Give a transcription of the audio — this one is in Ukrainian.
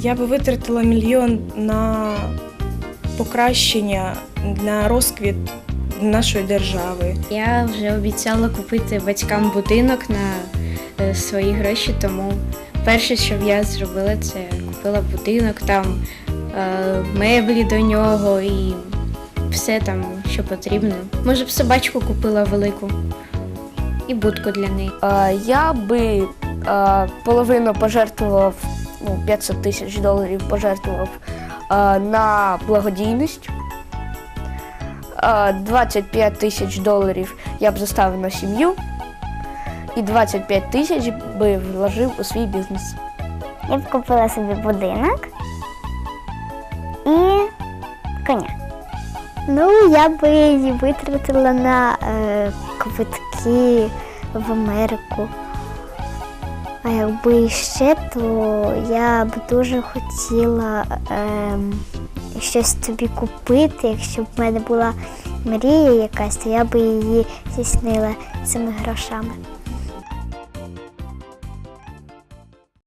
Я би витратила мільйон на покращення, на розквіт нашої держави. Я вже обіцяла купити батькам будинок на е, свої гроші, тому перше, що я зробила, це купила будинок, там е, меблі до нього і все там, що потрібно. Може б собачку купила велику і будку для неї. Е, Я би половину пожертвував, ну, 500 тисяч доларів пожертвував е, на благодійність. Е, 25 тисяч доларів я б заставив на сім'ю. І 25 тисяч би вложив у свій бізнес. Я б купила собі будинок і коня. Ну, я би її витратила на е, квитки в Америку. А якби ще, то я б дуже хотіла ем, щось собі купити. Якщо б в мене була мрія якась, то я би її здійснила цими грошами.